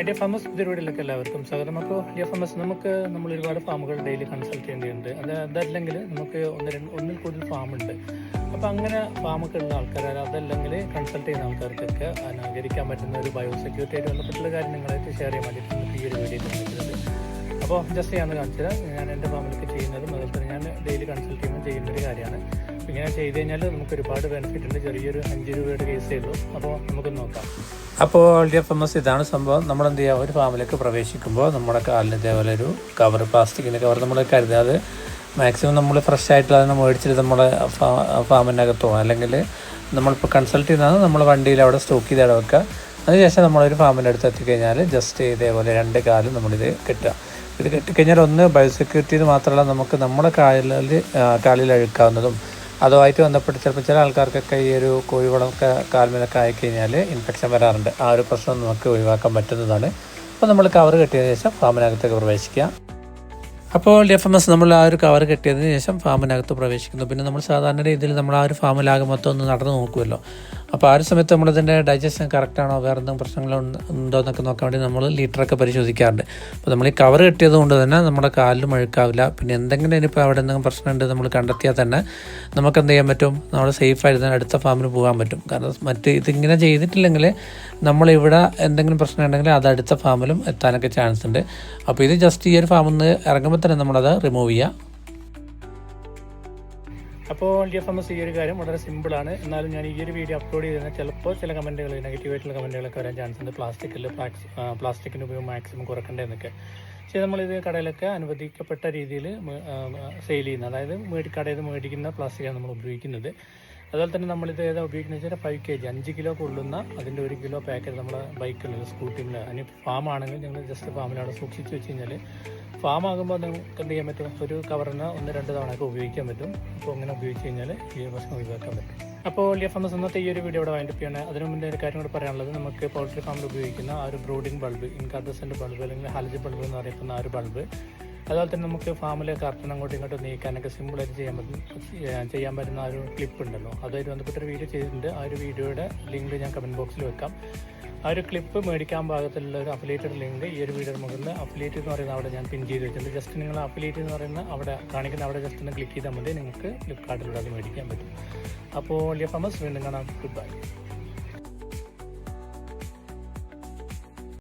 Idea famous പരിപാടിയിലൊക്കെ എല്ലാവർക്കും സ്വാഗതം. അപ്പോൾ ഐഡിയ ഫാമസ് നമുക്ക് നമ്മൾ ഒരുപാട് ഫാമുകൾ ഡെയിലി കൺസൾട്ട് ചെയ്യേണ്ടതുണ്ട്. അത് അതല്ലെങ്കിൽ നമുക്ക് ഒന്ന് രണ്ട് ഒന്നിൽ കൂടുതൽ ഫാമുണ്ട് അപ്പോൾ അങ്ങനെ ഫാമൊക്കെ ഉള്ള ആൾക്കാർ അതല്ലെങ്കിൽ കൺസൾട്ട് ചെയ്യുന്ന ആൾക്കാർക്കൊക്കെ അനുകരിക്കാൻ പറ്റുന്ന ഒരു ബയോസെക്യൂരിറ്റി ആയിട്ട് ബന്ധപ്പെട്ടുള്ള കാര്യം നിങ്ങളായിട്ട് ഷെയർ ചെയ്യാൻ വേണ്ടിയിട്ടാണ് ഈ ഒരു വീഡിയോ കാണിക്കുന്നത് അപ്പോൾ ജസ്റ്റ് ഞാൻ കാണിച്ചത് ഞാൻ എന്റെ ഫാമിലൊക്കെ ചെയ്യുന്നതും അതുപോലെ തന്നെ ഞാൻ ഡെയിലി കൺസൾട്ട് ചെയ്യുമ്പോൾ ചെയ്യുന്ന ഒരു കാര്യമാണ്. ഇങ്ങനെ ചെയ്ത് കഴിഞ്ഞാൽ നമുക്ക് ഒരുപാട് ബെനിഫിറ്റ് ഉണ്ട്. ചെറിയൊരു അഞ്ച് രൂപയുടെ കേസേ ഉള്ളൂ അപ്പോൾ നമുക്ക് നോക്കാം. അപ്പോൾ ഡി എഫ് എം എസ് ഇതാണ് സംഭവം. നമ്മൾ എന്ത് ചെയ്യുക? ഒരു ഫാമിലേക്ക് പ്രവേശിക്കുമ്പോൾ നമ്മുടെ കാലിന് ഇതേപോലെ ഒരു കവർ പ്ലാസ്റ്റിക്കിന്റെ കവർ നമ്മൾ കരുതാതെ മാക്സിമം നമ്മൾ ഫ്രഷ് ആയിട്ടുള്ള അതിനെ മേടിച്ചിട്ട് നമ്മുടെ ഫാമിനകത്തോ അല്ലെങ്കിൽ നമ്മളിപ്പോൾ കൺസൾട്ട് ചെയ്യുന്നതാണ് നമ്മൾ വണ്ടിയിൽ അവിടെ സ്റ്റോക്ക് ചെയ്ത് അവിടെ വെക്കുക അതിനുശേഷം നമ്മളൊരു ഫാമിന്റെ അടുത്ത് എത്തിക്കഴിഞ്ഞാൽ ജസ്റ്റ് ഇതേപോലെ രണ്ട് കാലും നമ്മളിത് കെട്ടുക. ഇത് കെട്ടിക്കഴിഞ്ഞാൽ ഒന്ന് ബയോസെക്യൂരിറ്റി മാത്രമല്ല നമുക്ക് നമ്മുടെ കാലിൽ കാലിൽ അഴുക്കാവുന്നതും അതുമായിട്ട് ബന്ധപ്പെട്ട് ചിലപ്പോൾ ചില ആൾക്കാർക്കൊക്കെ ഈ ഒരു കോഴിവളമൊക്കെ കാൽമേലൊക്കെ ആയിക്കഴിഞ്ഞാൽ ഇൻഫെക്ഷൻ വരാറുണ്ട്. ആ ഒരു പ്രശ്നം നമുക്ക് ഒഴിവാക്കാൻ പറ്റുന്നതാണ്. അപ്പോൾ നമ്മൾ കവർ കെട്ടിയതിന് ശേഷം ഫാമിനകത്തേക്ക് പ്രവേശിക്കുക. അപ്പോൾ എഫ് എം എസ് നമ്മൾ ആ ഒരു കവർ കെട്ടിയതിന് ശേഷം ഫാമിനകത്ത് പ്രവേശിക്കുന്നു. പിന്നെ നമ്മൾ സാധാരണ രീതിയിൽ നമ്മൾ ആ ഒരു ഫാമിലാകെ മൊത്തം ഒന്ന് നടന്ന് നോക്കുമല്ലോ. അപ്പോൾ ആ ഒരു സമയത്ത് നമ്മളിതിന്റെ ഡൈജഷൻ കറക്റ്റാണോ വേറെ എന്തെങ്കിലും പ്രശ്നങ്ങളോ ഉണ്ടോ എന്നൊക്കെ നോക്കാൻ വേണ്ടി നമ്മൾ ലീറ്ററൊക്കെ പരിശോധിക്കാറുണ്ട്. അപ്പോൾ നമ്മൾ ഈ കവർ കെട്ടിയത് കൊണ്ട് തന്നെ നമ്മുടെ കാലിലും അഴുക്കാവില്ല. പിന്നെ എന്തെങ്കിലും ഇനിയിപ്പോൾ അവിടെ എന്തെങ്കിലും പ്രശ്നമുണ്ട് നമ്മൾ കണ്ടെത്തിയാൽ തന്നെ നമുക്ക് എന്ത് ചെയ്യാൻ പറ്റും? നമ്മൾ സേഫായിട്ട് തന്നെ അടുത്ത ഫാമിന് പോകാൻ പറ്റും. കാരണം മറ്റ് ഇതിങ്ങനെ ചെയ്തിട്ടില്ലെങ്കിൽ നമ്മളിവിടെ എന്തെങ്കിലും പ്രശ്നം ഉണ്ടെങ്കിൽ അത് അടുത്ത ഫാമിലും എത്താനൊക്കെ ചാൻസ് ഉണ്ട്. അപ്പോൾ ഇത് ജസ്റ്റ് ഈ ഒരു ഫാമിൽ നിന്ന് ഇറങ്ങുമ്പോൾ തന്നെ നമ്മളത് റിമൂവ് ചെയ്യുക അപ്പോൾ ഡി എഫ് എം എസ് ഈ ഒരു കാര്യം വളരെ സിമ്പിളാണ് എന്നാലും ഞാൻ ഈ ഒരു വീഡിയോ അപ്ലോഡ് ചെയ്തതിനാൽ ചിലപ്പോൾ ചില കമന്റുകൾ നെഗറ്റീവായിട്ടുള്ള കമന്റുകളൊക്കെ വരാൻ ചാൻസ് ഉണ്ട്. പ്ലാസ്റ്റിക്കിൽ പ്ലാസ്റ്റിക്കിന്റെ ഉപയോഗം മാക്സിമം കുറക്കണ്ടേന്നൊക്കെ പക്ഷേ നമ്മളിത് കടയിലൊക്കെ അനുവദിക്കപ്പെട്ട രീതിയിൽ സെയിൽ ചെയ്യുന്നത്. അതായത് മേടി കടയിൽ നിന്ന് മേടിക്കുന്ന പ്ലാസ്റ്റിക്കാണ് നമ്മൾ ഉപയോഗിക്കുന്നത്. അതുപോലെ തന്നെ നമ്മളിത് ഏതാ ഉപയോഗിക്കുന്നത് വെച്ചാൽ ഫൈവ് കെ ജി അഞ്ച് കിലോ കൊള്ളുന്ന അതിന്റെ ഒരു കിലോ പാക്കറ്റ് നമ്മളെ ബൈക്കിൽ സ്കൂട്ടിയിൽ അതിന് ഫാം ആണെങ്കിൽ ഞങ്ങൾ ജസ്റ്റ് ഫാമിലവിടെ സൂക്ഷിച്ച് വെച്ച് കഴിഞ്ഞാൽ ഫാം ആകുമ്പോൾ നിങ്ങൾക്ക് എന്ത് ചെയ്യാൻ പറ്റും? ഒരു കവറിന് ഒന്ന് രണ്ട് തവണയൊക്കെ ഉപയോഗിക്കാൻ പറ്റും. അപ്പോൾ അങ്ങനെ ഉപയോഗിച്ച് കഴിഞ്ഞാൽ ഈ പ്രശ്നം ഒഴിവാക്കാൻ പറ്റും. അപ്പോൾ ലിയ ഫാമസ് ഇന്നത്തെ ഈ ഒരു വീഡിയോ ഇവിടെ വൈൻഡപ്പ് ചെയ്യണം. അതിന് മുന്നേ ഒരു കാര്യം കൂടെ പറയാനുള്ളത്. നമുക്ക് പൗൾട്രി ഫാമിൽ ഉപയോഗിക്കുന്ന ആ ഒരു ബ്രോഡിംഗ് ബൾബ് ഇൻകാർഡസന്റെ ബൾബ് അല്ലെങ്കിൽ ഹാലജി ബൾബ് എന്ന് പറയുന്ന ആ ഒരു ബൾബ് അതുപോലെ തന്നെ നമുക്ക് ഫാമിലെ കർത്തനം അങ്ങോട്ടും ഇങ്ങോട്ടും നീക്കാനൊക്കെ സിമ്പിളായിട്ട് ചെയ്യാൻ പറ്റും ചെയ്യാൻ പറ്റുന്ന ആ ഒരു ക്ലിപ്പ് ഉണ്ടല്ലോ. അതുമായിട്ട് ബന്ധപ്പെട്ടൊരു വീഡിയോ ചെയ്തിട്ടുണ്ട്. ആ ഒരു വീഡിയോയുടെ ലിങ്ക് ഞാൻ കമന്റ് ബോക്സിൽ വെക്കാം. ആ ഒരു ക്ലിപ്പ് മേടിക്കാൻ ഭാഗത്തുള്ള ഒരു അഫിലേറ്റഡ് ലിങ്ക് ഈ ഒരു വീഡിയോയുടെ മുകളിൽ അഫിലേറ്റ് എന്ന് പറയുന്ന അവിടെ ഞാൻ പിൻ ചെയ്ത് വെച്ചിട്ടുണ്ട്. ജസ്റ്റ് നിങ്ങൾ അഫിലേറ്റ് എന്ന് പറയുന്ന അവിടെ കാണിക്കുന്ന അവിടെ ജസ്റ്റ് ഒന്ന് ക്ലിക്ക് ചെയ്താൽ മതി. നിങ്ങൾക്ക് ഫ്ലിപ്കാർട്ടിലൂടെ അത് മേടിക്കാൻ പറ്റും. അപ്പോൾ വലിയ ഫേമസ് വീണ്ടും കാണാം. Good bye